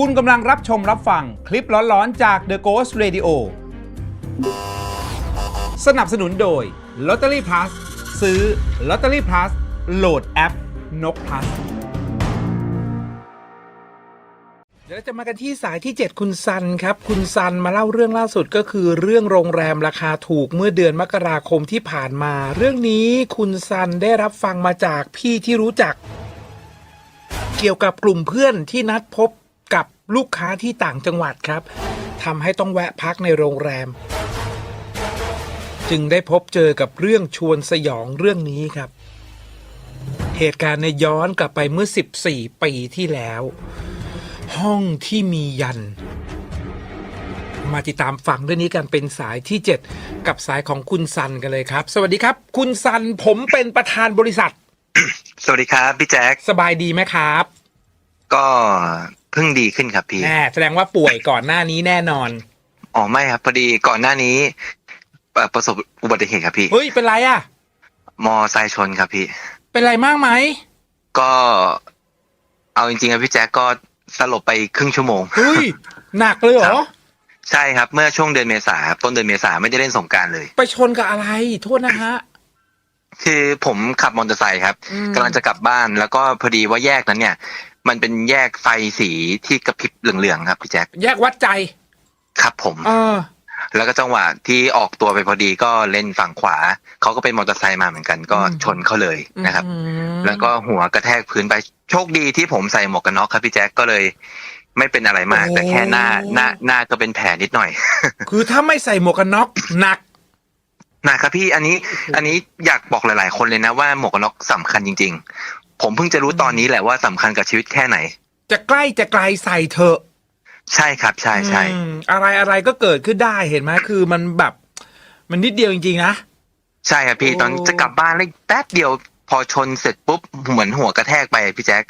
คุณกำลังรับชมรับฟังคลิปร้อนๆจาก The Ghost Radio สนับสนุนโดย Lottery Plus ซื้อ Lottery Plus โหลดแอป นก plus เดี๋ยวเราจะมากันที่สายที่ 7 คุณซันครับ คุณซันมาเล่าเรื่องล่าสุดก็คือเรื่องโรงแรมราคาถูกเมื่อเดือนมกราคมที่ผ่านมา เรื่องนี้คุณซันได้รับฟังมาจากพี่ที่รู้จัก เกี่ยวกับกลุ่มเพื่อนที่นัดพบ ลูกค้าที่ต่างจังหวัดครับทำให้ต้องแวะพักในโรงแรม จึงได้พบเจอกับเรื่องชวนสยองเรื่องนี้ครับ เหตุการณ์ในยย้อนกลับไปเมื่อ 14 ปีที่แล้ว ห้องที่มียัน มาติดตามฟังเรื่องนี้กันเป็นสายที่ 7 กับสายของคุณซันกันเลยครับ สวัสดีครับ คุณซันผมเป็นประธานบริษัท สวัสดีครับพี่แจ็คสบายดีไหมครับ ก็เพิ่งดีขึ้นครับพี่ แน่แสดงว่าป่วยก่อนหน้านี้แน่นอนอ๋อไม่ครับพอดีก่อนหน้านี้เอ่อประสบอุบัติเหตุครับพี่ เฮ้ยเป็นไรอะมอไซค์ชนครับพี่ เป็นไรมากไหมก็เอาจริงๆครับพี่แจ็คก็สลบไปครึ่งชั่วโมง เฮ้ยหนักเลยเหรครัอ บ ใช่ครับเมื่อช่วงเดือนเมษาครับต้นเดือนเมษาไม่ได้เล่นสงกรารเลย ไปชนกับอะไร โทษนะฮะ คือผมขับมอเตอร์ไซค์ครับอืม กำลังจะกลับบ้านแล้วก็พอดีว่าแยกนั้นเนี่ย มันเป็นแยกไฟสีที่กระพริบเหลืองๆครับพี่แจ็คแยกวัดใจครับผมเออแล้วก็จังหวะที่ออกตัวไปพอดีก็เลนฝั่งขวาเขาก็เป็นมอเตอร์ไซค์มาเหมือนกันก็อืมชนเขาเลยนะครับอืมแล้วก็หัวกระแทกพื้นไปโชคดีที่ผมใส่หมวกกันน็อกครับพี่แจ็คก็เลย ไม่เป็นอะไรมาก แต่แค่หน้าหน้าหน้าก็เป็นแผลนิดหน่อย คือถ้าไม่ใส่หมวกกันน็อกหนักนะครับพี่อันนี้อันนี้อยากบอกหลาย ๆ คนเลยนะว่าหมวกกันน็อกสำคัญจริง ๆ ผมเพิ่งจะรู้ตอนนี้แหละว่าสำคัญกับชีวิตแค่ไหน จะใกล้จะไกลใส่เถอะใช่ครับ ใช่ใช่อืมอะไรอะไรก็เกิดขึ้นได้เห็นไหมคือมันแบบ มันนิดเดียวจริงๆนะใช่ครับพี่โอ้ตอนจะกลับบ้านเลยแป๊บเดียวพอชนเสร็จปุ๊บเหมือนหัวกระแทกไปพี่แจ็ค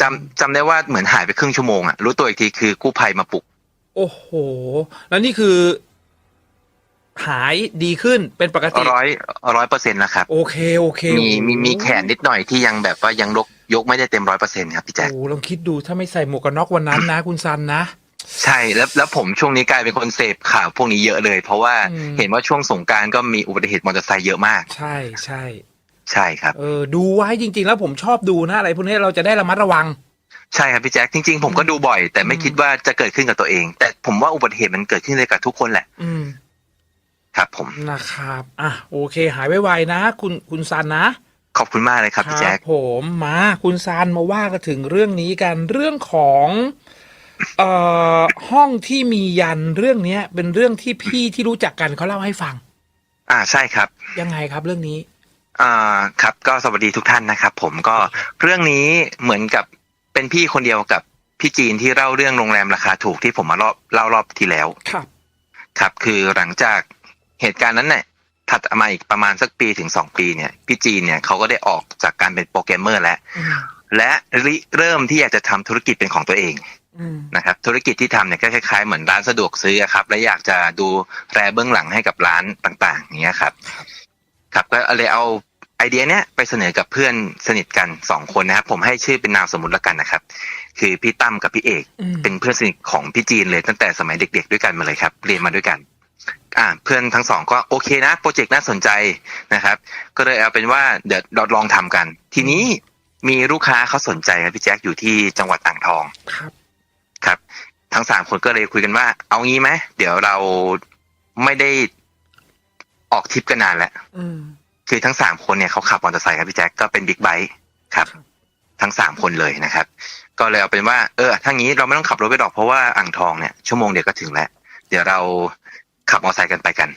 จำจำได้ว่าเหมือนหายไปครึ่งชั่วโมงอะรู้ตัวอีกทีคือกู้ภัยมาปลุก โอ้โห แล้วนี่คือ หายดีขึ้นเป็นปกติร้อยร้อยเปอร์เซ็นต์แล้วครับ โอเคโอเคมีมีมีแขนนิดหน่อยที่ยังแบบว่ายังยกยกไม่ได้เต็มร้อยเปอร์เซ็นต์ครับพี่แจ็คโอ้ลองคิดดูถ้าไม่ใส่หมวกกันน็อกวันนั้นนะคุณซันนะ ใช่แล้วแล้วผมช่วงนี้กลายเป็นคนเสพข่าวพวกนี้เยอะเลย เพราะว่าอืมเห็นว่าช่วงสงกรารก็มีอุบัติเหตุมอเตอร์ไซค์เยอะมาก ใช่ใช่ใช่ครับเออดูไว้จริง ๆ แล้วผมชอบดูนะอะไรพวกนี้เราจะได้ระมัดระวังใช่ครับพี่แจ็คจริงๆ ผมก็ดูบ่อย แต่ไม่อืมคิดว่าจะเกิดขึ้นกับตัวเอง แต่ผมว่าอุบัติเหตุมันเกิดขึ้นเลยกับทุกคนแหละอืม ครับผมนะครับอะโอเค หายไวๆนะ คุณคุณซันนะขอบคุณมากเลยครับพี่แจ็คผมมาคุณซันมาว่ากันถึงเรื่องนี้กันเรื่องของเอ่อห้องที่มียันเรื่องเนี้ย เป็นเรื่องที่พี่ที่รู้จักกันเขาเล่าให้ฟัง อ่าใช่ครับ ยังไงครับเรื่องนี้ อ่าครับ ก็สวัสดีทุกท่านนะครับ ผมก็เรื่องนี้เหมือนกับเป็นพี่คนเดียวกับพี่จีนที่เล่าเรื่องโรงแรมราคาถูกที่ผมมารอบเล่ารอบที่แล้วครับ ครับ คือหลังจาก เหตุการณ์นั้นเนี่ยถัดมาอีกประมาณสักปีถึงสองปีเนี่ยพี่จีนเนี่ยเขาก็ได้ออกจากการเป็นโปรแกรมเมอร์แล้วอืมและริเริ่มที่อยากจะทำธุรกิจเป็นของตัวเองอืมนะครับธุรกิจที่ทำเนี่ยก็คล้ายๆเหมือนร้านสะดวกซื้ออะครับ และอยากจะดูแลเบื้องหลังให้กับร้านต่างๆอย่างเงี้ยครับ ครับก็เลยเอาไอเดียเนี้ยไปเสนอกับเพื่อนสนิทกันสองคนนะครับ ผมให้ชื่อเป็นนามสมมุติละกันนะครับ คือพี่ตั้มกับพี่เอกอืมเป็นเพื่อนสนิทของพี่จีนเลยตั้งแต่สมัยเด็ก ๆ ด้วยกันมาเลยครับ เรียนมาด้วยกัน อ่าเพื่อนทั้งสองก็โอเคนะโปรเจกต์น่าสนใจนะครับ ก็เลยเอาเป็นว่าเดี๋ยวเราลองทำกัน ทีนี้มีลูกค้าเขาสนใจครับพี่แจ็คอยู่ที่จังหวัดอ่างทองครับ ครับ ทั้งสามคนก็เลยคุยกันว่า เอางี้ไหมเดี๋ยวเราไม่ได้ออกทริปกันนานแล้วอืมคือทั้งสามคนเนี่ยเขาขับมอเตอร์ไซค์ครับพี่แจ็คก็เป็นบิ๊กไบค์ครับครับทั้งสามคนเลยนะครับ ก็เลยเอาเป็นว่า เออถ้างี้เราไม่ต้องขับรถไปหรอกเพราะว่าอ่างทองเนี่ยชั่วโมงเดียวก็ถึงแล้ว เดี๋ยวเรา ขับมอเตอร์ไซค์กันไปกัน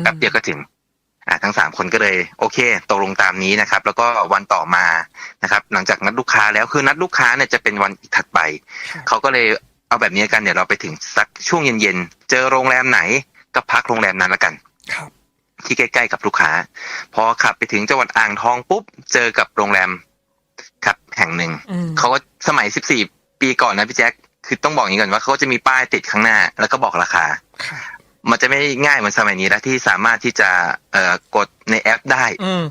แป๊บเดียวก็ถึงอ่าทั้งสามคนก็เลยโอเคตกลงตามนี้นะครับ แล้วก็วันต่อมานะครับ หลังจากนัดลูกค้าแล้วคือนัดลูกค้าเนี่ยจะเป็นวันถัดไปครับเขาก็เลยเอาแบบนี้กันเดี๋ยวเราไปถึงสักช่วงเย็นๆเจอโรงแรมไหนก็พักโรงแรมนั้นละกันครับที่ใกล้ๆกับลูกค้า พอขับไปถึงจังหวัดอ่างทองปุ๊บเจอกับโรงแรมครับแห่งหนึ่งอืมเขาก็สมัย14ปีก่อนนะพี่แจ็คคือต้องบอกอย่างนี้ก่อนว่าเขาจะมีป้ายติดข้างหน้า แล้วก็บอกราคาครับ มันจะไม่ง่ายเหมือนสมัยนี้แล้วที่สามารถที่จะเอ่อกดในแอปได้อืม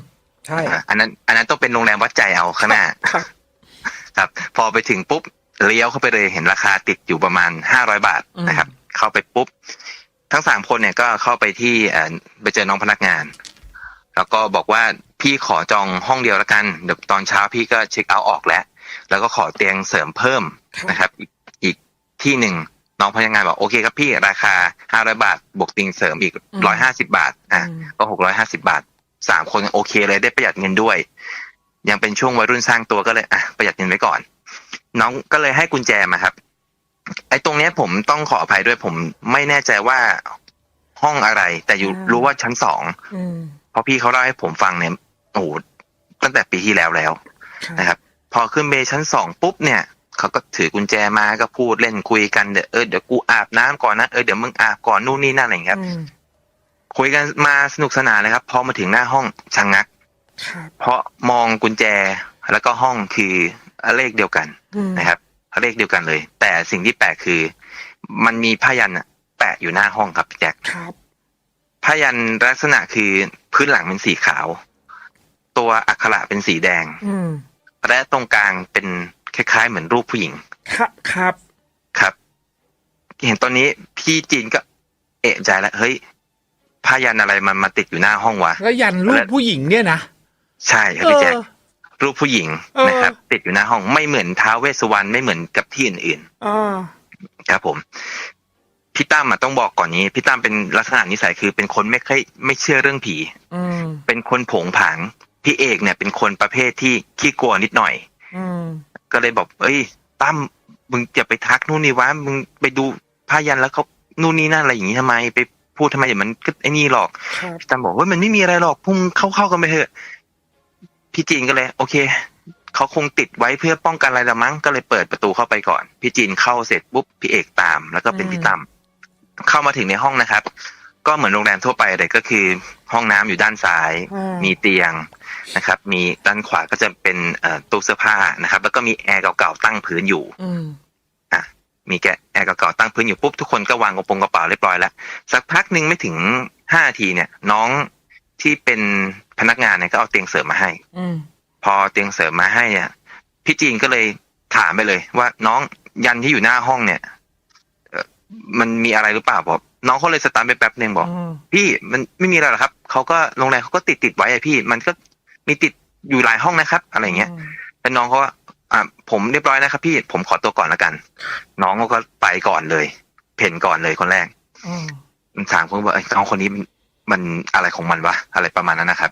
ใช่อะอันนั้น อันนั้นต้องเป็นโรงแรมวัดใจเอาข้างหน้าครับครับ พอไปถึงปุ๊บเลี้ยวเข้าไปเลยเห็นราคาติดอยู่ประมาณห้าร้อยบาทนะครับ เข้าไปปุ๊บ ทั้งสามคนเนี่ยก็เข้าไปที่เอ่อไปเจอน้องพนักงาน แล้วก็บอกว่าพี่ขอจองห้องเดียวแล้วกันเดี๋ยวตอนเช้าพี่ก็เช็คเอาท์ออกแล้ว แล้วก็ขอเตียงเสริมเพิ่มครับนะครับอีกอีกที่หนึ่ง น้องพนักงานบอกโอเคครับพี่ราคาห้าร้อยบาท บวกเตียงเสริมอีกร้อยห้าสิบาท อะอืมก็หกร้อยห้าสิบาทสามคนโอเคเลยได้ประหยัดเงินด้วย ยังเป็นช่วงวัยรุ่นสร้างตัวก็เลยอะประหยัดเงินไว้ก่อน น้องก็เลยให้กุญแจมาครับ ไอ้ตรงเนี้ยผมต้องขออภัยด้วยผมไม่แน่ใจว่าห้องอะไร แต่อยู่อ่ารู้ว่าชั้นสองอืมเพราะพี่เขาเล่าให้ผมฟังเนี่ยโอ้โหตั้งแต่ปีที่แล้วแล้วนะครับ พอขึ้นเบชั้นสองปุ๊บเนี่ย เขาก็ถือกุญแจมาก็พูดเล่นคุยกันเดี๋ยวเออเดี๋ยวกูอาบน้ำก่อนนะเออเดี๋ยวมึงอาบก่อนนู่นนี่นั่นอะไรอย่างเงี้ยครับอืมคุยกันมาสนุกสนานเลยครับพอมาถึงหน้าห้องชะงงักครับเพราะมองกุญแจแล้วก็ห้องคือเลขเดียวกันอืมนะครับเลขเดียวกันเลย แต่สิ่งที่แปลกคือ มันมีผ้ายันอะแปะอยู่หน้าห้องครับพี่แจ็คครับผ้ายันลักษณะคือพื้นหลังเป็นสีขาว ตัวอักขระเป็นสีแดงอืมและตรงกลางเป็น คล้ายๆ เหมือนรูปผู้หญิง ครับครับครับ เห็นตอนนี้พี่จีนก็ เอะใจแล้วเฮ้ยผ้ายันอะไรมันมาติดอยู่หน้าห้องวะแล้วยันรูปผู้หญิงเนี่ยนะใช่ครับเอพี่อแจ็ครูปผู้หญิงเออนะครับ ติดอยู่หน้าห้องไม่เหมือนท้าวเวสสุวรรณไม่เหมือนกับที่อื่นอ่าๆครับผมพี่ตั้มอะต้องบอกก่อนนี้พี่ตั้มเป็นลักษณะนิสัยคือเป็นคนไม่ค่อยไม่เชื่อเรื่องผีอืมเป็นคนโผงผางพี่เอกเนี่ย เป็นคนประเภทที่ขี้กลัวนิดหน่อยอืม ก็เลยบอก เอ้ยตั้มมึงจะไปทักนู่นนี่วะมึงไปดูผ้ายันแล้วเขานู่นนี่นั่นอะไรอย่างนี้ทำไม ไปพูดทำไมเดี๋ยวมันก็ไอ้นี่หรอกครับพี่ตั้มบอกว่ามันไม่มีอะไรหรอกพุ่งเข้าเข้าๆกันไปเถอะ พี่จีนก็เลย โอเคเขาคงติดไว้เพื่อป้องกันอะไรละมั้งก็เลยเปิดประตูเข้าไปก่อน พี่จีนเข้าเสร็จปุ๊บพี่เอกตาม แล้วก็เป็นพี่ตั้มเข้ามาถึงในห้องนะครับ ก็เหมือนโรงแรมทั่วไปเลยก็คือ ห้องน้ำอยู่ด้านซ้ายอืมมีเตียงนะครับ มีด้านขวาก็จะเป็นเอ่อตู้เสื้อผ้านะครับ แล้วก็มีแอร์เก่าๆตั้งพื้นอยู่อืมมีแกะแอร์เก่าๆตั้งพื้นอยู่ปุ๊บทุกคนก็วางกระโปรงกระเป๋าเรียบร้อยแล้วสักพักหนึ่งไม่ถึงห้านาทีเนี่ย น้องที่เป็นพนักงานเนี่ยก็เอาเตียงเสริมมาให้อืมพอเตียงเสริมมาให้เนี่ยพี่จีนก็เลยถามไปเลย ว่าน้องยันที่อยู่หน้าห้องเนี่ยเอ่อมันมีอะไรหรือเปล่าบอก น้องเขาเลยสตาร์ทไปแป๊บหนึ่งบอกอืมพี่มันไม่มีอะไรหรอกครับเขาก็โรงแรมเขาก็ติดติดๆไว้อะพี่ มันก็มีติดอยู่หลายห้องนะครับ อะไรเงี้ยแล้วน้องเขาว่าอ่าผมเรียบร้อยนะครับ พี่ผมขอตัวก่อนแล้วกัน น้องเขาก็ไปก่อนเลยเพ่นก่อนเลยคนแรกอืมสามคนบอกไอ้ยน้องคนนี้มันมันอะไรของมันวะอะไรประมาณนั้นนะครับ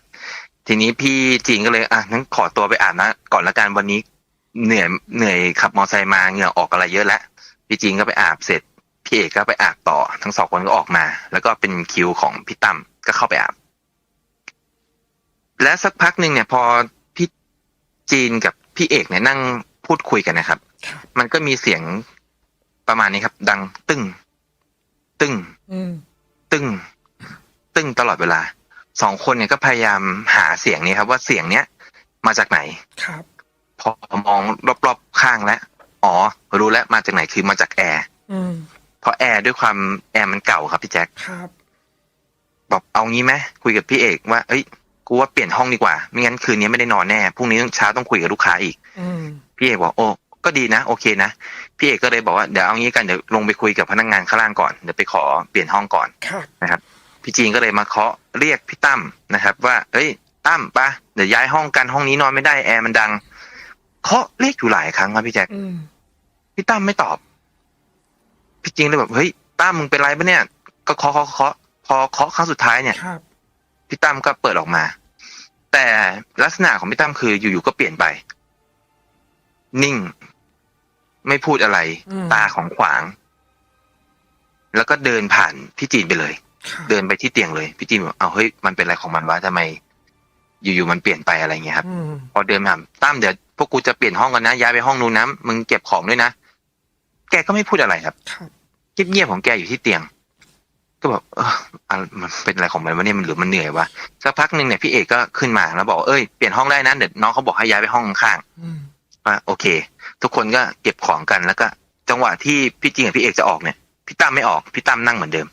ทีนี้พี่จีนก็เลยอะงั้นขอตัวไปอาบน้ำก่อนละกันวันนี้ เหนื่อยเหนื่อยขับมอเตอร์ไซค์มาเหงื่อออกอะไรเยอะแล้วพี่จีนก็ไปอาบเสร็จ พี่เอกก็ไปอาบต่อ ทั้งสองคนก็ออกมา แล้วก็เป็นคิวของพี่ตั้มก็เข้าไปอาบ และสักพักหนึ่งเนี่ย พอพี่จีนกับพี่เอกเนี่ยนั่งพูดคุยกันนะครับครับมันก็มีเสียงประมาณนี้ครับ ดังตึ้ง ตึ้งอืมตึ้ง ตึ้งตลอดเวลา สองคนเนี่ยก็พยายามหาเสียงนี้ครับ ว่าเสียงเนี้ยมาจากไหนครับ พอมองรอบๆข้างแล้วอ๋อ รู้แล้วมาจากไหนคือมาจากแอร์อืมเพ ราะแอร์ด้วยความแอร์มันเก่าครับพี่แจ็คครับบอกเอางี้ไหมคุยกับพี่เอกว่า เอ้ย กูว่าเปลี่ยนห้องดีกว่า ไม่งั้นคืนนี้ไม่ได้นอนแน่พรุ่งนี้เช้าต้องคุยกับลูกค้าอีกอืมพี่เอกบอกโอ้ก็ดีนะ โอเคนะพี่เอกก็เลยบอกว่าเดี๋ยวเอางี้กันเดี๋ยวลงไปคุยกับพนักงานข้างล่างก่อนเดี๋ยวไปขอเปลี่ยนห้องก่อนครับ พี่จีนก็เลยมาเคาะเรียกพี่ตั้มนะครับ ว่าเอ้ยตั้มปะเดี๋ยวย้ายห้องกันห้องนี้นอนไม่ได้แอร์มันดังเคาะเรียกอยู่หลายครั้งครับพี่แจ็คอืมพี่ตั้มไม่ตอบ พี่จีนเลยแบบเฮ้ยตั้มมึงเป็นไรปะเนี่ย ก็เคาะเคาะเคาะพอเคาะครั้งสุดท้ายเนี่ยครับพี่ตั้มก็เปิดออกมา แต่ลักษณะของพี่ตั้มคืออยู่ๆก็เปลี่ยนไป นิ่ง ไม่พูดอะไร อืม ตาของขวาง แล้วก็เดินผ่านพี่จีนไปเลย เดินไปที่เตียงเลยพี่จีนบอกเอาเฮ้ยมันเป็นอะไรของมันวะทำไม อยู่ๆมันเปลี่ยนไปอะไรเงี้ยครับ อืมพอเดินมาตั้มเดี๋ยวพวกกูจะเปลี่ยนห้องกันนะย้ายไปห้องนู้นนะมึงเก็บของด้วยนะแกก็ไม่พูดอะไรครับ ครับ เงียบๆของแกอยู่ที่เตียง ก็แบบเอออะมันเป็นอะไรของมันวะเนี่ยมันหรือมันเหนื่อยวะสักพักหนึ่งเนี่ยพี่เอกก็ขึ้นมาแล้วบอกเอ้ยเปลี่ยนห้องได้นะเดี๋ยวน้องเขาบอกให้ย้ายไปห้องข้างอืมๆว่าโอเค ทุกคนก็เก็บของกันแล้วก็ จังหวะที่พี่จีนกับพี่เอกจะออกเนี่ยพี่ตั้มไม่ออกพี่ตั้มนั่งเหมือนเดิม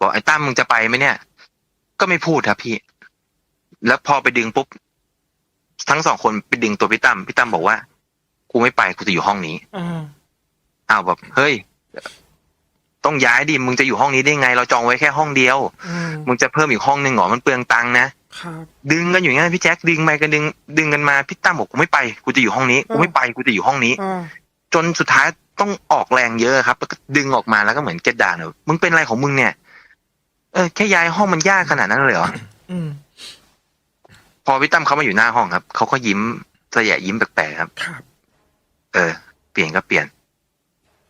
บอกไอ้ตั้มมึงจะไปไหมเนี่ย ก็ไม่พูดครับพี่ แล้วพอไปดึงปุ๊บทั้งสองคนไปดึงตัวพี่ตั้มพี่ตั้มบอกว่ากูไม่ไปกูจะอยู่ห้องนี้อ่าอ้าวแบบเฮ้ย ต้องย้ายดิมึงจะอยู่ห้องนี้ได้ไง เราจองไว้แค่ห้องเดียวอืมมึงจะเพิ่มอีกห้องหนึ่งเหรอมันเปลืองตังค์นะครับดึงกันอยู่อย่างนั้นพี่แจ็คดึงไปกันดึง ดึงกันมาพี่ตั้มบอกกูไม่ไปกูจะอยู่ห้องนี้กูไม่ไปกูจะอยู่ห้องนี้อ่าจนสุดท้ายต้องออกแรงเยอะครับแล้วก็ดึงออกมาแล้วก็เหมือนจะด่าเนอะมึงเป็นอะไรของมึงเนี่ย เออแค่ย้ายห้องมันยากขนาดนั้นเลยเหรออืมพอพี่ตั้มเขามาอยู่หน้าห้องครับเขาก็ยิ้มสยะยิ้มแปลกๆครับครับเออ เปลี่ยนก็เปลี่ยน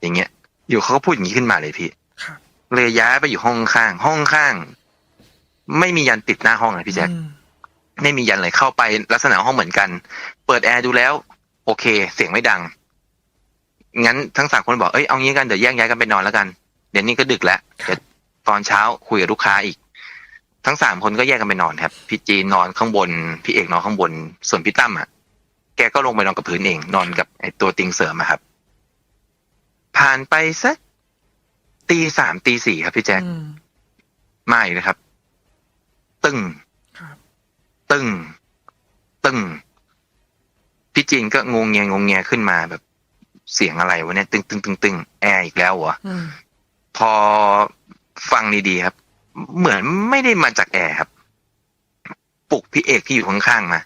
อย่างเงี้ย อยู่เขาก็พูดอย่างนี้ขึ้นมาเลยพี่ครับเลยย้ายไปอยู่ห้องข้าง ห้องข้าง ไม่มียันติดหน้าห้องเลยพี่แจ็คอืมไม่มียันเลยเข้าไปลักษณะห้องเหมือนกัน เปิดแอร์ดูแล้ว โอเค เสียงไม่ดัง งั้นทั้งสามคนบอกเอ้ยเอางี้กันเดี๋ยวแยกย้ายกันไปนอนแล้วกัน เดี๋ยวนี้ก็ดึกแล้วเดี๋ยวตอนเช้าคุยกับลูกค้าอีก ทั้งสามคนก็แยกกันไปนอนครับ พี่จีนนอนข้างบน พี่เอกนอนข้างบน ส่วนพี่ตั้มอะ แกก็ลงไปนอนกับพื้นเอง นอนกับไอ้ตัวติงเสริมอะครับ ผ่านไปสักตีสามตีสี่ครับพี่แจ๊คอืมมาอีกนะครับ ตึ้งครับตึ้งตึ้งพี่จีนก็งงเงียงงเงียขึ้นมาแบบ เสียงอะไรวะเนี่ยตึ้งตึ้งตึ้งตึ้งแอร์อีกแล้วเหรออืมพอฟังดีๆครับ เหมือนไม่ได้มาจากแอร์ครับปลุกพี่เอกที่อยู่ข้างๆมา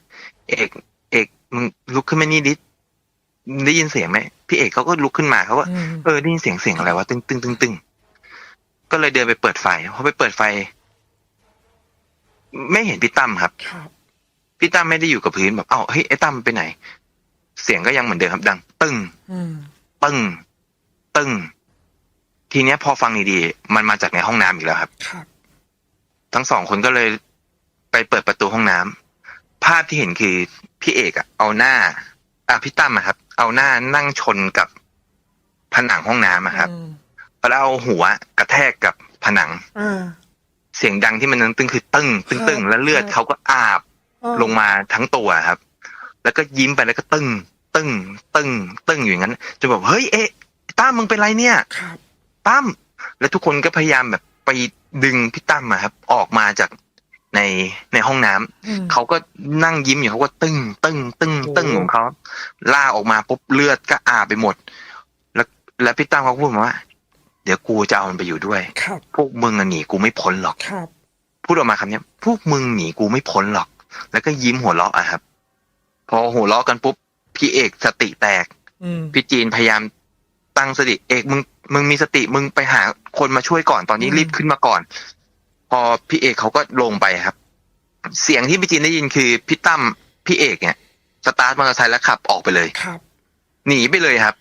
เอก เอกมึงลุกขึ้นมานี่ดิ ได้ยินเสียงไหมพี่เอกเขาก็ลุกขึ้นมาเขาก็อืมเออได้ยินเสียงเสียงอะไรวะตึ้งตึ้งตึ้งตึ้งก็เลยเดินไปเปิดไฟพอไปเปิดไฟ ไม่เห็นพี่ตั้มครับครับพี่ตั้มไม่ได้อยู่กับพื้นแบบเอ้าเฮ้ยไอ้ตั้มไปไหน เสียงก็ยังเหมือนเดิมครับ ดัง ตึ้งอืมตึ้งตึ้งทีเนี้ยพอฟังดีๆมันมาจากในห้องน้ำอีกแล้วครับครับ ทั้งสองคนก็เลยไปเปิดประตูห้องน้ำภาพที่เห็นคือพี่เอกอะเอาหน้า อะพี่ตั้มอะครับ เอาหน้านั่งชนกับผนังห้องน้ำอะครับอืมแล้วเอาหัวกระแทกกับผนังอ่าเสียงดังที่มันตึงคือตึ้งตึ้งตึ้งแล้วเลือดเขาก็อาบอ่าลงมาทั้งตัวครับ แล้วก็ยิ้มไปแล้วก็ตึ้งตึ้งตึ้งตึ้งอยู่อย่างนั้นจนแบบเฮ้ยเอ๊ะตั้มมึงเป็นไรเนี่ยครับตั้มแล้วทุกคนก็พยายามแบบไปดึงพี่ตั้มอะครับ ออกมาจาก ในในห้องน้ำอืมเขาก็นั่งยิ้มอยู่เขาก็ตึ้งตึ้งตึ้งโอ้ตึ้งของเขาล่ากออกมาปุ๊บเลือดก็อาบไปหมด แล้วแล้วพี่ตั้มเขาก็พูดมาว่า เดี๋ยวกูจะเอามันไปอยู่ด้วยครับพวกมึงอะหนีกูไม่พ้นหรอกครับพูดออกมาคำเนี้ยพวกมึงหนีกูไม่พ้นหรอก แล้วก็ยิ้มหัวเราะอะครับ พอหัวเราะกันปุ๊บพี่เอกสติแตกอืมพี่จีนพยายามตั้งสติเอกมึงมึงมีสติมึงไปหาคนมาช่วยก่อนตอนนี้อืมรีบขึ้นมาก่อน พอพี่เอกเขาก็ลงไปครับ เสียงที่พี่จีนได้ยินคือพี่ตั้มพี่เอกเนี่ยสตาร์ทมอเตอร์ไซค์แล้วขับออกไปเลยครับ หนีไปเลยครับ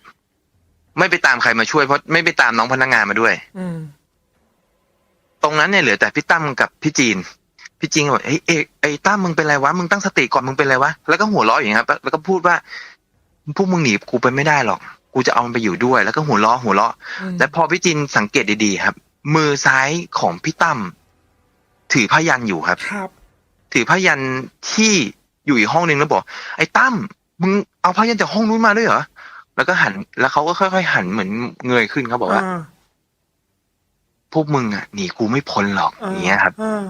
ไม่ไปตามใครมาช่วยเพราะไม่ไปตามน้องพนักงานมาด้วย อืมตรงนั้นเนี่ยเหลือแต่พี่ตั้มกับพี่จีน พี่จีนก็บอกเฮ้ยเอกไอ้ตั้มมึงเป็นไรวะมึงตั้งสติก่อนมึงเป็นไรวะแล้วก็หัวเราะอย่างเงี้ยครับแล้วก็พูดว่าพวกมึงหนีกูไปไม่ได้หรอก กูจะเอามันไปอยู่ด้วย แล้วก็หัวเราะหัวเราะอืมและพอพี่จีนสังเกตดีๆครับ มือซ้ายของพี่ตั้ม ถือผ้ายันอยู่ครับ ครับ ถือผ้ายันที่อยู่อีกห้องนึงแล้วบอก ไอ้ตั้มมึงเอาผ้ายันจากห้องนู้นมาด้วยเหรอแล้วก็หัน แล้วเขาก็ค่อยๆหันเหมือนเงยขึ้นเขาบอกว่าอ่าพวกมึงอะหนีกูไม่พ้นหรอกอ่าอย่างเงี้ยครับอ่า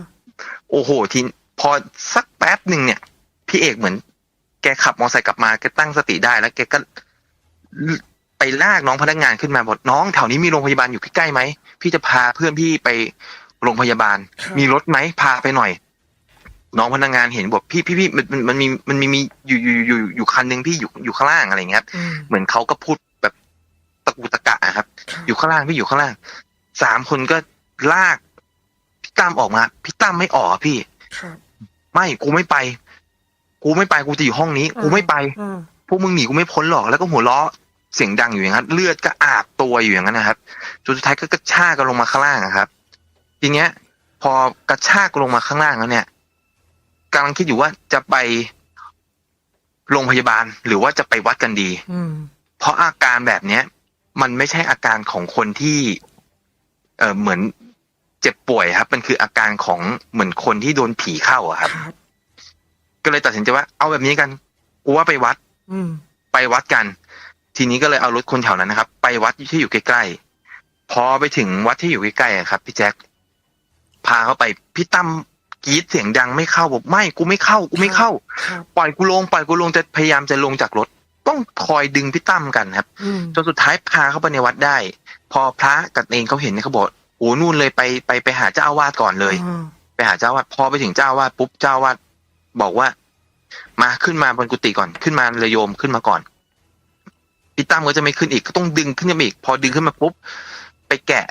โอ้โหทีพอสักแป๊บหนึ่งเนี่ย พี่เอกเหมือน แกขับมอเตอร์ไซค์กลับมาแกตั้งสติได้แล้ว แกก็ไปลากน้องพนักงานขึ้นมาบอกน้องแถวนี้มีโรงพยาบาลอยู่ใกล้ๆไหมพี่จะพาเพื่อนพี่ไป โรงพยาบาลครับมีรถไหมพาไปหน่อย น้องพนักงานเห็นบอกพี่พี่พี่มันมันมันมีมันมีมีอยู่อยู่อยู่อยู่คันหนึ่งพี่อยู่อยู่ข้างล่างอะไรอย่างเงี้ยครับอืมเหมือนเขาก็พูดแบบตะกุตะกะอะครับครับ อยู่ข้างล่างพี่อยู่ข้างล่างสามคนก็ลากพี่ตั้มออกมา พี่ตั้มไม่ออกอะพี่ครับไม่กูไม่ไป กูไม่ไปกูจะอยู่ห้องนี้ กูไม่ไปอ่าพวกมึงหนีกูไม่พ้นหรอกแล้วก็หัวเราะเสียงดังอยู่อย่างนั้นเลือดก็อาบตัวอยู่อย่างนั้นนะครับจนสุดท้ายก็กระชากกันลงมาข้างล่างอะครับ ทีเนี้ย พอกระชากลงมาข้างล่างแล้วเนี่ยกำลังคิดอยู่ว่าจะไปโรงพยาบาลหรือว่าจะไปวัดกันดี อืม เพราะอาการแบบเนี้ย มันไม่ใช่อาการของคนที่ เออเหมือนเจ็บป่วยครับ มันคืออาการของเหมือนคนที่โดนผีเข้าอะครับ ครับ ก็เลยตัดสินใจว่าเอาแบบนี้กันกูว่าไปวัด อืม ไปวัดกัน ทีนี้ก็เลยเอารถคนแถวนั้นนะครับ ไปวัดที่อยู่ใกล้ๆ พอไปถึงวัดที่อยู่ใกล้ๆอะครับ พี่แจ็ค พาเข้าไปพี่ตั้มกรีดเสียงดังไม่เข้าบอกไม่กูไม่เข้ากูไม่เข้า ครับปล่อยกูลงปล่อยกูลงจะพยายามจะลงจากรถ ต้องคอยดึงพี่ตั้มกันครับ อืมจนสุดท้ายพาเข้าไปในวัดได้ พอพระกับเองเขาเห็นเนี่ยเขาบอกโอ้นู่นเลยไปไปไปหาเจ้าอาวาสก่อนเลยอ่าไปหาเจ้าอาวาสพอไปถึงเจ้าอาวาสปุ๊บเจ้าอาวาสบอกว่า มาขึ้นมาบนกุฏิก่อนขึ้นมาเลยโยมขึ้นมาก่อนพี่ตั้มก็จะไม่ขึ้นอีกก็ต้องดึงขึ้นมาอีก พอดึงขึ้นมาปุ๊บไปแกะ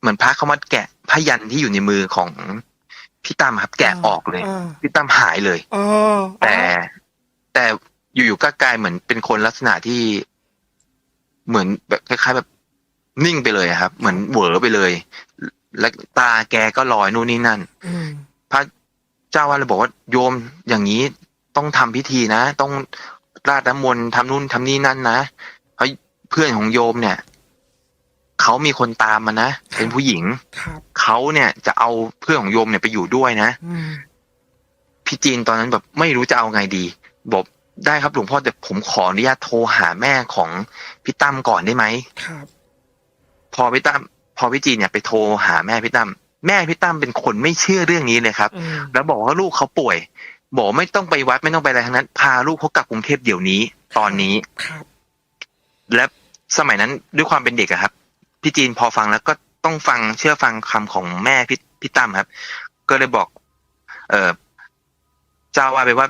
เหมือนพระเขามาแกะพยันที่อยู่ในมือของพี่ตั้มครับ แกะออกเลยอ่าพี่ตั้มหายเลยอ๋อแต่แต่อยู่ๆก็กลายเหมือนเป็นคนลักษณะที่เหมือนแบบคล้ายๆแบบนิ่งไปเลยอะครับ เหมือนเหวอไปเลย และตาแกก็ลอยนู่นนี่นั่นอืมพระเจ้าว่าเลยบอกว่าโยมอย่างนี้ต้องทำพิธีนะ ต้องราดน้ำมนต์ทำนู่นทำนี่นั่นนะเพราะเพื่อนของโยมเนี่ย เขามีคนตามมานะ เป็นผู้หญิงครับเขาเนี่ยจะเอาเพื่อนของโยมเนี่ยไปอยู่ด้วยนะอืมพี่จีนตอนนั้นแบบไม่รู้จะเอาไงดี บอกได้ครับหลวงพ่อแต่ผมขออนุญาตโทรหาแม่ของพี่ตั้มก่อนได้ไหมครับ พอพี่ตั้มพอพี่จีนเนี่ยไปโทรหาแม่พี่ตั้มแม่พี่ตั้มเป็นคนไม่เชื่อเรื่องนี้เลยครับอืมแล้วบอกว่าลูกเขาป่วย บอกไม่ต้องไปวัดไม่ต้องไปอะไรทั้งนั้น พาลูกเขากลับกรุงเทพเดี๋ยวนี้ ตอนนี้ครับ และสมัยนั้นด้วยความเป็นเด็กอะครับ พี่จีนพอฟังแล้วก็ต้องฟังเชื่อฟังคำของแม่พี่พี่ตั้มครับ ก็เลยบอก เออเจ้าว่าไปว่า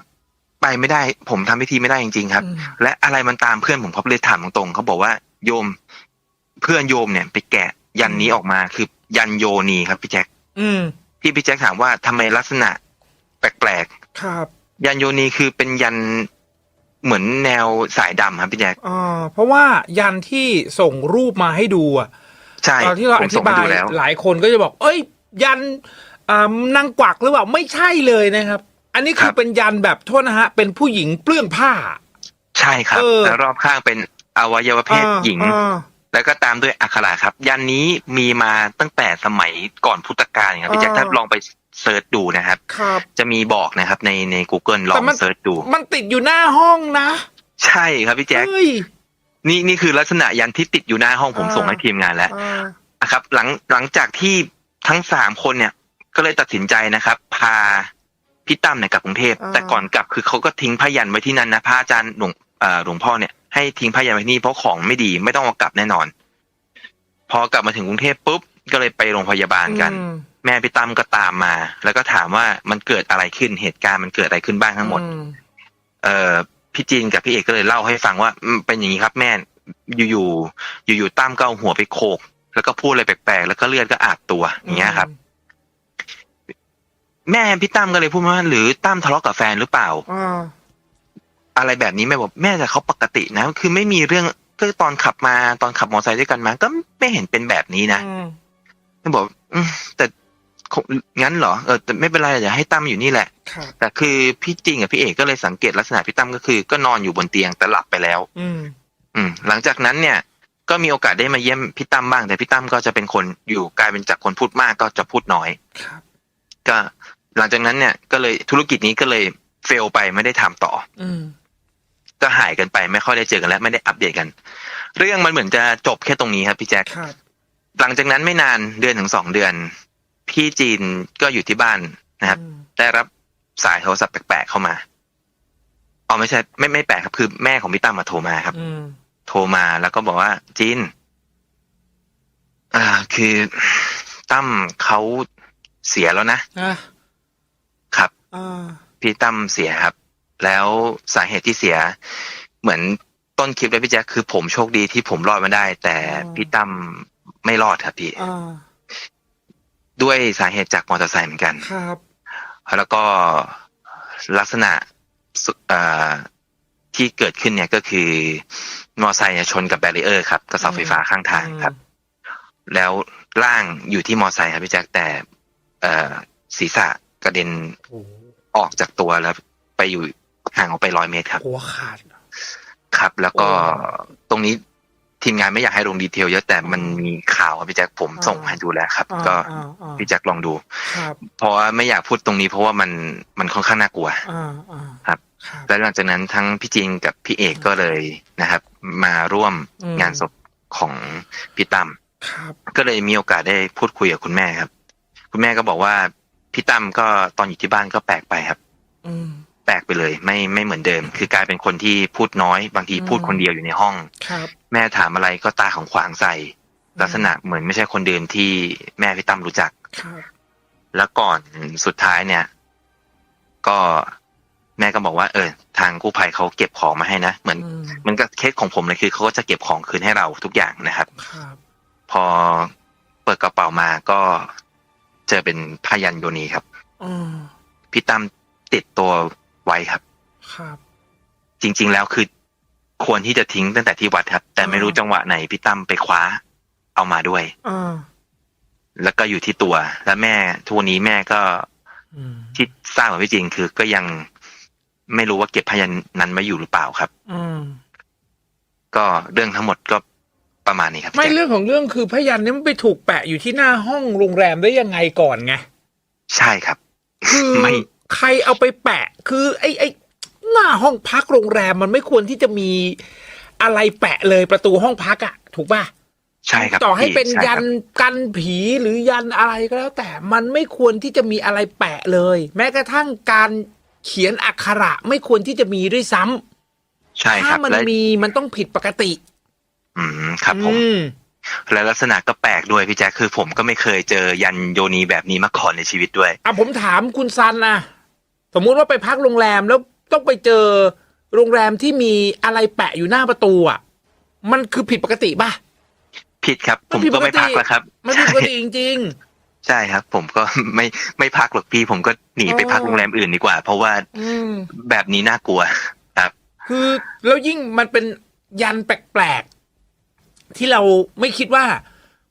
ไปไม่ได้ ผมทำพิธีไม่ได้จริง ๆ ครับอืมและอะไรมันตามเพื่อนผมเขาเลยถามตรงๆเขาบอกว่าโยม เพื่อนโยมเนี่ย ไปแกะยันนี้ออกมาคือยันโยนีครับพี่แจ็คอืมที่พี่แจ็คถามว่าทำไมลักษณะ แปลกครับๆยันโยนีคือเป็นยันเหมือนแนวสายดำครับพี่แจ็คอ่าเพราะว่ายันที่ส่งรูปมาให้ดูอะ ใช่ตอนที่เราผอมธิส่งให้บายดูแล้วหลายคนก็จะบอก เอ้ย ยันอ่านางกวักหรือเปล่าไม่ใช่เลยนะครับ อันนี้คือเป็นยันแบบโทษนะฮะ เป็นผู้หญิงเปลื้องผ้า ใช่ครับเออแล้วรอบข้างเป็นอวัยวะเพศอ่าหญิงอ่าแล้วก็ตามด้วยอักขระครับ ยันนี้มีมาตั้งแต่สมัยก่อนพุทธกาลครับพี่แจ็คอ่าถ้าลองไปเซิร์ชดูนะครับครับ จะมีบอกนะครับในใน Google ลอแต่งมันเซิร์ชดู มันติดอยู่หน้าห้องนะ ใช่ครับพี่แจ็คเฮ้ย นี่นี่คือลักษณะยันที่ติดอยู่หน้าห้องผมอ่าส่งให้ทีมงานแล้วอ่านะครับ หลังหลังจากที่ทั้งสามคนเนี่ย ก็เลยตัดสินใจนะครับ พาพี่ตั้มเนี่ยกลับกรุงเทพอ่าแต่ก่อนกลับคือเขาก็ทิ้งพยันไว้ที่นั่นนะพระอาจารย์หลวงเอ่อหลวงพ่อเนี่ยให้ทิ้งพยันไว้ที่นี่เพราะของไม่ดีไม่ต้องเอากลับแน่นอน พอกลับมาถึงกรุงเทพปุ๊บก็เลยไปโรงพยาบาลกันอืมแม่พี่ตั้มก็ตามมา แล้วก็ถามว่ามันเกิดอะไรขึ้นเหตุการณ์มันเกิดอะไรขึ้นบ้างทั้งหมดอืเอ่อ พี่จีนกับพี่เอกก็เลยเล่าให้ฟังว่าอืมเป็นอย่างนี้ครับแม่อยู่ๆอยู่ๆตั้มก็เอาหัวไปโขกแล้วก็พูดอะไรแปลกๆแล้วก็เลือดก็อาบตัวอย่างเงี้ยครับ แม่พี่ตั้มก็เลยพูดว่าหรือตั้มทะเลาะกับแฟนหรือเปล่าอ่าอะไรแบบนี้แม่บอกแม่แต่เขาปกตินะคือไม่มีเรื่องก็ตอนขับมาตอนขับมอเตอร์ไซค์ด้วยกันมา ก็ไม่เห็นเป็นแบบนี้นะอืมแม่บอกอืมแต่ค งงั้นเหรอเออแต่ไม่เป็นไรเดี๋ยวให้ตั้มอยู่นี่แหละ ครับแต่คือพี่จริงกับพี่เอกก็เลยสังเกตลักษณะพี่ตั้มก็คือ ก็นอนอยู่บนเตียงแต่หลับไปแล้ว อืมอืม หลังจากนั้นเนี่ย ก็มีโอกาสได้มาเยี่ยมพี่ตั้มบ้าง แต่พี่ตั้มก็จะเป็นคนอยู่กลายเป็นจากคนพูดมากก็จะพูดน้อย ครับ ก็หลังจากนั้นเนี่ยก็เลยธุรกิจนี้ก็เลยเฟลไปไม่ได้ทำต่อ อืมก็หายกันไปไม่ค่อยได้เจอกันแล้วไม่ได้อัปเดตกัน เรื่องมันเหมือนจะจบแค่ตรงนี้ครับพี่แจ็คครับ หลังจากนั้นไม่นานเดือนถึงสองเดือน พี่จีนก็อยู่ที่บ้านนะครับอืมได้รับสายโทรศัพท์แปลกๆเข้ามาอ๋อไม่ใช่ไม่ไม่แปลกครับคือแม่ของพี่ตั้มมาโทรมาครับอืมโทรมาแล้วก็บอกว่าจีนอ่า คือตั้มเขาเสียแล้วนะอะครับอ่าพี่ตั้มเสียครับ แล้วสาเหตุที่เสีย เหมือนต้นคลิปเลยพี่แจ๊คคือผมโชคดีที่ผมรอดมาได้ แต่พี่ตั้มไม่รอดครับพี่อ่า ด้วยสาเหตุจากมอเตอร์ไซค์เหมือนกัน ครับ แล้วก็ลักษณะสุเอ่อที่เกิดขึ้นเนี่ยก็คือ มอเตอร์ไซค์เนี่ยชนกับแบรีเออร์ครับกับเสาไฟฟ้าข้างทางครับ แล้วร่างอยู่ที่มอเตอร์ไซค์ครับพี่แจ๊คแต่เอ่อศีรษะกระเด็นโอ้โหออกจากตัวแล้ว ไปอยู่ห่างออกไปร้อยเมตรครับหัวขาดครับ แล้วก็โอ้ตรงนี้ ทีมงานไม่อยากให้ลงดีเทลเยอะแต่มันมีข่าวครับพี่แจ็คผมอ่าส่งให้ดูแล้วครับอ่าก็อ่าอ่าพี่แจ็คลองดูครับเพราะว่าไม่อยากพูดตรงนี้เพราะว่ามันมันค่อนข้างน่ากลัวอ่าอ่าครับครับแล้วหลังจากนั้นทั้งพี่จิงกับพี่เอกก็เลยนะครับ มาร่วมอืมงานศพของพี่ตั้มครับก็เลยมีโอกาสได้พูดคุยกับคุณแม่ครับ คุณแม่ก็บอกว่าพี่ตั้มก็ตอนอยู่ที่บ้านก็แปลกไปครับอืมแปลกไปเลย ไม่ไม่เหมือนเดิม คือกลายเป็นคนที่พูดน้อย บางทีพูดคนเดียวอยู่ในห้องครับ แม่ถามอะไรก็ตาของขวางใส่มลักษณะเหมือนไม่ใช่คนเดิมที่แม่พี่ตั้มรู้จักครับแล้วก่อนสุดท้ายเนี่ย ก็แม่ก็บอกว่า เออ ทางกู้ภัยเขาเก็บของมาให้นะเหมือนอืมมันก็เคสของผมเลยคือเขาก็จะเก็บของคืนให้เราทุกอย่างนะครับครับพอเปิดกระเป๋ามาก็เจอเป็นพยัญโยนีครับอ๋อพี่ตั้มติดตัวไว้ครับ ครับ จริง ๆ แล้วคือ ควรที่จะทิ้งตั้งแต่ที่วัดครับ แต่ไม่รู้อ่าจังหวะไหนพี่ตั้มไปคว้า เอามาด้วยอ่าแล้วก็อยู่ที่ตัว แล้วแม่ทุกวันนี้แม่ก็อืมที่ทราบมาไม่จริงคือก็ยังไม่รู้ว่าเก็บพยันนั้นไว้อยู่หรือเปล่าครับ อืมก็เรื่องทั้งหมดก็ประมาณนี้ครับ ไม่พี่แจ๊คเรื่องของเรื่องคือพยันเนี่ยมันไปถูกแปะอยู่ที่หน้าห้องโรงแรมได้ยังไงก่อนไง ใช่ครับ คือไม่ใครเอาไปแปะ คือ ไอ้ไอ้ หน้าห้องพักโรงแรมมันไม่ควรที่จะมีอะไรแปะเลยประตูห้องพักอะถูกป่ะใช่ครับต่อให้พี่เป็นช่ยัคนรับกันผีหรือยันอะไรก็แล้ว แต่มันไม่ควรที่จะมีอะไรแปะเลย แม้กระทั่งการเขียนอักขระไม่ควรที่จะมีด้วยซ้ำใช่คถ้ารับมันและมีมันต้องผิดปกติ อืมครับผมอืมและลักษณะก็แปลกด้วยพี่แจ๊คคือผมก็ไม่เคยเจอยันโยนีแบบนี้มาก่อนในชีวิตด้วยอะผมถามคุณซันนะสมมุติว่าไปพักโรงแรมแล้ว ต้องไปเจอโรงแรมที่มีอะไรแปะอยู่หน้าประตูอะ มันคือผิดปกติป่ะ ผิดครับมัผนมผิดก็ไม่ปกติพักแล้วครับมันผิดปกติจริงใช่ครับ ผมก็ไม่ไม่พักหรอกพี่ ผมก็หนีไปอ๋อพักโรงแรมอื่นดีกว่า เพราะว่าๆอืมแบบนี้น่ากลัวครับ คือแล้วยิ่งมันเป็นยันแปลกๆที่เราไม่คิดว่า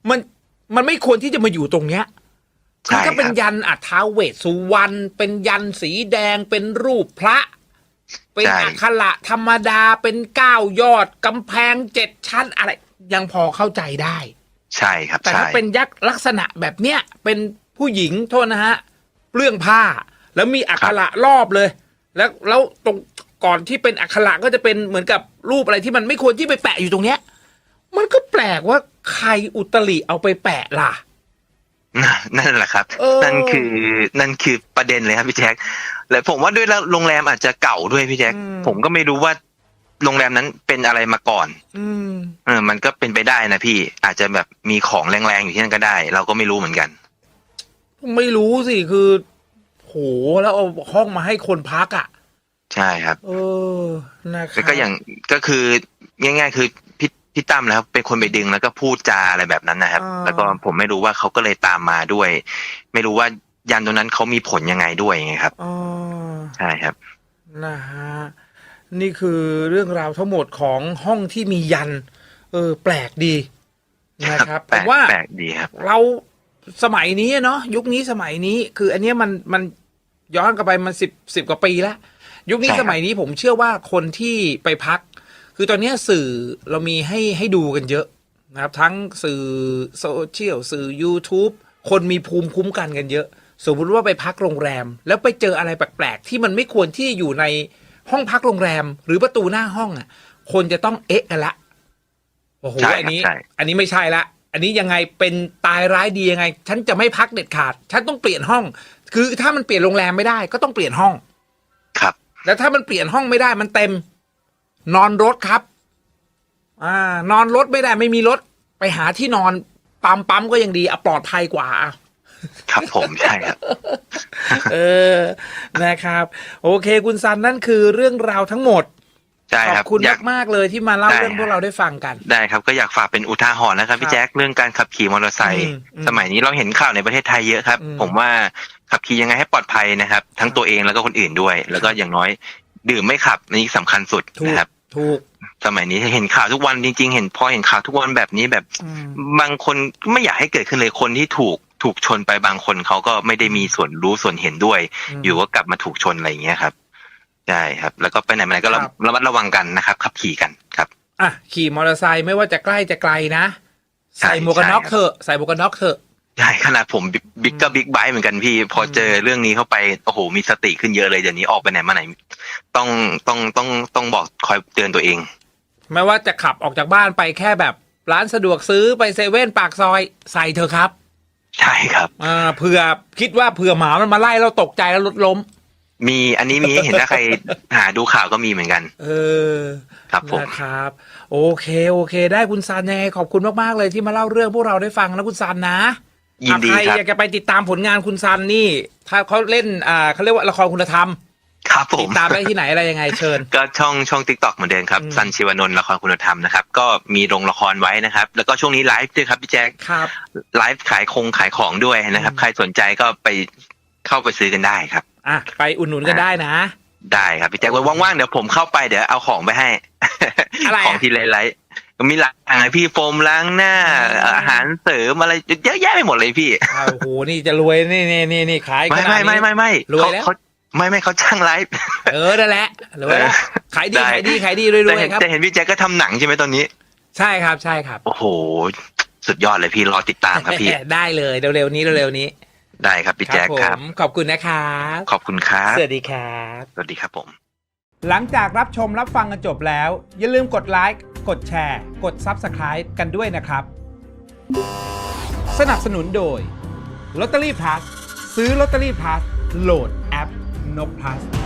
มันมันไม่ควรที่จะมาอยู่ตรงเนี้ยคือใช่ถ้าเป็นครับยันอัท้าวเวสสุวรรณเป็นยันสีแดงเป็นรูปพระ เป็นใช่อักขระธรรมดาเป็นเก้ายอดกำแพงเจ็ดชั้นอะไร ยังพอเข้าใจได้ ใช่ครับ แต่ใช่ถ้าเป็นยักษ์ลักษณะแบบเนี้ยเป็นผู้หญิงโทษนะฮะเปลื้องผ้า แล้วมีอักขระรอบเลย แล้วแล้วตรงก่อนที่เป็นอักขระก็จะเป็นเหมือนกับรูปอะไรที่มันไม่ควรที่ไปแปะอยู่ตรงเนี้ย มันก็แปลกว่าใครอุตริเอาไปแปะล่ะ น่ะนั่นแหละครับ เออ นั่นคือนั่นคือประเด็นเลยครับพี่แจ็คและผมว่าด้วยแล้วโรงแรมอาจจะเก่าด้วยพี่แจ็คผมก็ไม่รู้ว่าโรงแรมนั้นเป็นอะไรมาก่อน อืม เออ มันก็เป็นไปได้นะพี่อาจจะแบบมีของแรงๆอยู่ที่นั่นก็ได้ เราก็ไม่รู้เหมือนกัน ไม่รู้สิคือโหแล้วเอาห้องมาให้คนพักอะ ใช่ครับ เออนะครับ แล้วก็อย่างก็คือง่ายๆ คือ พี่พี่ตั้มนะครับ เป็นคนไปดึงแล้วก็พูดจาอะไรแบบนั้นนะครับ แล้วก็ผมไม่รู้ว่าเขาก็เลยตามมาด้วย ไม่รู้ว่ายันตรงนั้นเขามีผลยังไงด้วยไงครับอ๋อใช่ครับนะฮะนี่คือเรื่องราวทั้งหมดของห้องที่มียัน เออ แปลกดีนะครับผแปลมกว่าแปลกดีครับ เราสมัยนี้เนาะยุคนี้สมัยนี้ คือ อันเนี้ยมันมันย้อนกลับไปมันสิบสิบกว่าปีแล้วยุคนี้ใช่ครับสมัยนี้ผมเชื่อว่าคนที่ไปพัก คือตอนเนี้ยสื่อเรามีให้ให้ดูกันเยอะนะครับ ทั้งสื่อโซเชียลสื่อ YouTube คนมีภูมิคุ้มกันกันเยอะ สมมติว่าไปพักโรงแรม แล้วไปเจออะไรแปลกๆ ที่มันไม่ควรที่อยู่ในห้องพักโรงแรม หรือประตูหน้าห้องอะ คนจะต้องเอ๊ะกันละโอ้โหใช่ครับอันนี้ใช่อันนี้ไม่ใช่ละอันนี้ยังไงเป็นตายร้ายดียังไง ฉันจะไม่พักเด็ดขาด ฉันต้องเปลี่ยนห้อง คือถ้ามันเปลี่ยนโรงแรมไม่ได้ ก็ต้องเปลี่ยนห้อง ครับ แล้วถ้ามันเปลี่ยนห้องไม่ได้มันเต็ม นอนรถครับอ่านอนรถไม่ได้ไม่มีรถ ไปหาที่นอนปั๊มปั๊มก็ยังดีอะปลอดภัยกว่าอะครับผมใช่ครับเออนะครับ โอเค คุณซันนั่นคือเรื่องราวทั้งหมดใช่ขอครับบคุณอยากมากๆเลยที่มาเล่าได้เรื่องพวกเราได้ฟังกัน ได้ครับก็อยากฝากเป็นอุทาหรณ์นะครับคพี่รับแจ็คเรื่องการขับขี่มอเตอร์ไซค์อืมอืมสมัยนี้เราเห็นข่าวในประเทศไทยเยอะครับอืมผมว่าขับขี่ยังไงให้ปลอดภัยนะครับ ทั้งตัวเองแล้วก็คนอื่นด้วย แล้วก็อย่างน้อย ดื่มไม่ขับนี่สำคัญสุดถูกนะครับถูกสมัยนี้เห็นข่าวทุกวันจริง ๆ เห็นพอเห็นข่าวทุกวันแบบนี้แบบอืมบางคนไม่อยากให้เกิดขึ้นเลยคนที่ถูกถูกชนไปบางคนเขาก็ไม่ได้มีส่วนรู้ส่วนเห็นด้วยอืมอยู่ก็กลับมาถูกชนอะไรอย่างเงี้ยครับใช่ครับ แล้วก็ไปไหนมาไหนก็ระครับระมัดระวังกันนะครับ ขับขี่กันครับอะขี่มอเตอร์ไซค์ไม่ว่าจะใกล้จะไกลนะใช่ใส่หมวกกันน็อกใช่ครับเถอะใส่หมวกกันน็อกเถอะ ใช่ขนาดผมบิ๊กบิ๊กก็บิ๊กไบค์เหมือนกันพี่ พอเจอเรื่องนี้เข้าไปโอ้โหมีสติขึ้นเยอะเลยเดี๋ยวนี้ออกไปไหนมาไหน ต้องต้องต้องต้องบอกคอยเตือนตัวเอง ไม่ว่าจะขับออกจากบ้านไปแค่แบบร้านสะดวกซื้อไปเซเว่นปากซอยใส่เถอะครับ ใช่ครับอ่าเผื่อคิดว่าเผื่อหมามันมาไล่เราตกใจแล้วรถล้ม มีอันนี้มีให้เห็นถ้าใครหาดูข่าวก็มีเหมือนกัน เออ ครับผมนะครับ โอเค โอเค ได้คุณซันยังไงขอบคุณมาก ๆ เลยที่มาเล่าเรื่องพวกเราได้ฟังนะคุณซันนะ ยินดีอะใครครับ อยากจะไปติดตามผลงานคุณซันนี่ ถ้าเขาเล่นอ่าเขาเรียกว่าละครคุณธรรม ครับผติม ดตามได้ที่ไหนอะไรยังไงเชิญ ก็ช่องช่องทิกตอกเหมือนเดิมครับอืม ซันชิวานนท์ละครคุณธรรมนะครับ ก็มีลงละครไว้นะครับ แล้วก็ช่วงนี้ไลฟ์ด้วยครับพี่แจ๊คครับ ไลฟ์ขายคงขายของด้วยนะครับ อืม ใครสนใจก็ไปเข้าไปซื้อกันได้ครับ อะไปอุดหนุนกันได้นะ ได้ครับพี่แจ๊คไว้ว่างๆเดี๋ยวผมเข้าไปเดี๋ยวเอาของไปให้ อะไรอะ ของที่ไลฟ์ก็ มีหลายอย่างเลยพี่โฟมล้างหน้าอ่าอาหารเสริมอะไรเยอะแยะไปหมดเลยพี่อ้าวโอ้โหนี่จะรวยนี่นี่นี่นี่ขายไม่ขนาดไม่นี้ไม่ไม่ไม่รวยเขาแล้วเขาไม่ไม่เขาจ้างไลฟ์เออนั่นแหละรวยแล้วเออขายดีได้ขายดีขายดีรวยรแต่วยเห็นครับแต่เห็นพี่แจ๊คก็ทำหนังใช่ไหมตอนนี้ ใช่ครับใช่ครับ โอ้โห สุดยอดเลยพี่รอติดตามครับพี่ได้เลยเร็วๆนี้เร็วๆนี้ ได้ครับพี่แจ๊คผครับมขอบคุณนะครับ ขอบคุณครับ สวัสดีครับ สวัสดีครับผม หลังจากรับชมรับฟังกันจบแล้ว อย่าลืมกดไลค์กดแชร์ กด Subscribe กันด้วยนะครับ สนับสนุนโดยลอตเตอรี่พลัสซื้อลอตเตอรี่พลัสโหลดแอปนกพลัส